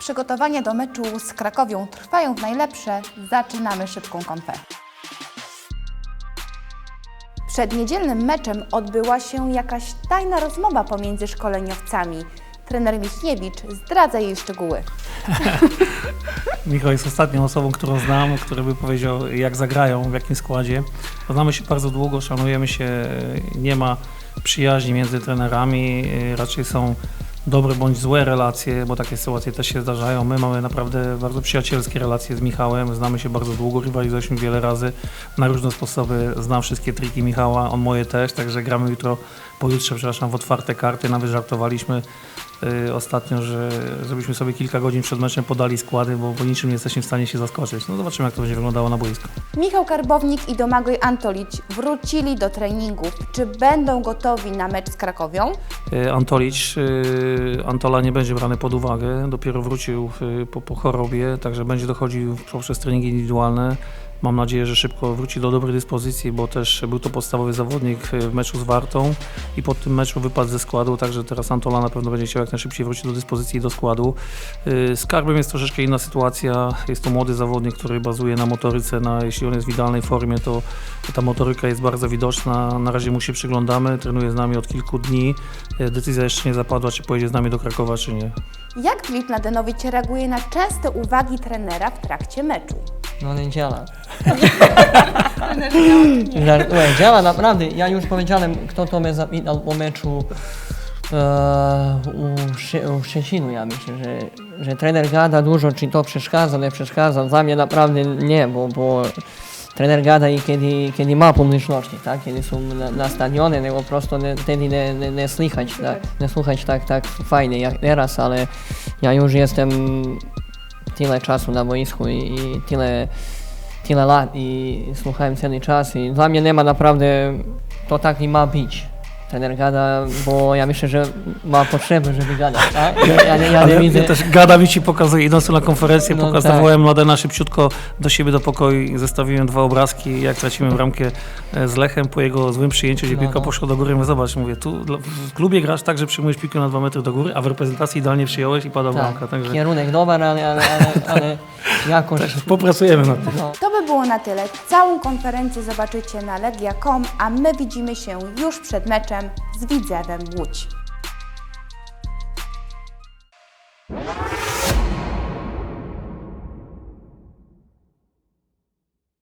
Przygotowania do meczu z Krakowią trwają w najlepsze. Zaczynamy szybką konfę. Przed niedzielnym meczem odbyła się jakaś tajna rozmowa pomiędzy szkoleniowcami. Trener Michniewicz zdradza jej szczegóły. Michał jest ostatnią osobą, którą znam, który by powiedział, jak zagrają, w jakim składzie. Znamy się bardzo długo, szanujemy się, nie ma przyjaźni między trenerami, raczej są dobre bądź złe relacje, bo takie sytuacje też się zdarzają. My mamy naprawdę bardzo przyjacielskie relacje z Michałem, znamy się bardzo długo, rywalizowaliśmy wiele razy na różne sposoby. Znam wszystkie triki Michała, on moje też, także gramy jutro, pojutrze, przepraszam, w otwarte karty. Nawet żartowaliśmy y, ostatnio, że żebyśmy sobie kilka godzin przed meczem podali składy, bo, bo niczym nie jesteśmy w stanie się zaskoczyć. No zobaczymy, jak to będzie wyglądało na boisku. Michał Karbownik i Domagoj Antolić wrócili do treningów. Czy będą gotowi na mecz z Krakowią? Y, Antolicz, y, Antola nie będzie brany pod uwagę, dopiero wrócił po, po chorobie, także będzie dochodził poprzez treningi indywidualne. Mam nadzieję, że szybko wróci do dobrej dyspozycji, bo też był to podstawowy zawodnik w meczu z Wartą i po tym meczu wypadł ze składu, także teraz Antola na pewno będzie chciał jak najszybciej wrócić do dyspozycji i do składu. Y, Z Karbem jest troszeczkę inna sytuacja, jest to młody zawodnik, który bazuje na motoryce, na, jeśli on jest w idealnej formie, to ta motoryka jest bardzo widoczna, na razie mu się przyglądamy, trenuje z nami od kilku dni, Y, decyzja jeszcze nie zapadła, czy pojedzie z nami do Krakowa, czy nie. Jak Filip Mladenowicz reaguje na częste uwagi trenera w trakcie meczu? No nie działa. Żartuję, działa naprawdę. Ja już powiedziałem, kto to mnie zapytał po meczu e, u, Sze- u Szczecinu, ja myślę, że, że trener gada dużo, czy to przeszkadza, nie przeszkadza. Dla mnie naprawdę nie, bo, bo trener gada i kiedy, kiedy ma pomyślności, tak? kiedy są na, na stadionie, nie, po prostu nie, wtedy nie, nie, nie słychać, tak? nie słuchać tak, tak fajnie jak teraz, ale ja już jestem tile času na vojsku i, i tile, tile lat i sluhajem cijeli čas i za mnje nema napravde, to tak ima bić. Trener gada, bo ja myślę, że ma potrzebę, żeby gadać, tak? Ja, nie- ja nie Ale widzę... ja też gada mi ci pokazuje, idąc tu na konferencję, No pokazywałem Mladena szybciutko do siebie do pokoju i zestawiłem dwa obrazki, jak tracimy bramkę e, z Lechem po jego złym przyjęciu, gdzie No, piłka no. poszła do góry. Mówię, zobacz, mówię, tu w klubie grasz tak, że przyjmujesz piłkę na dwa metry do góry, a w reprezentacji idealnie przyjąłeś i pada bramka. Tak, Także kierunek dobry, ale, ale, ale, ale jakoś... popracujemy nad tym. No. Było na tyle. Całą konferencję zobaczycie na legia.com, a my widzimy się już przed meczem z Widzewem Łódź.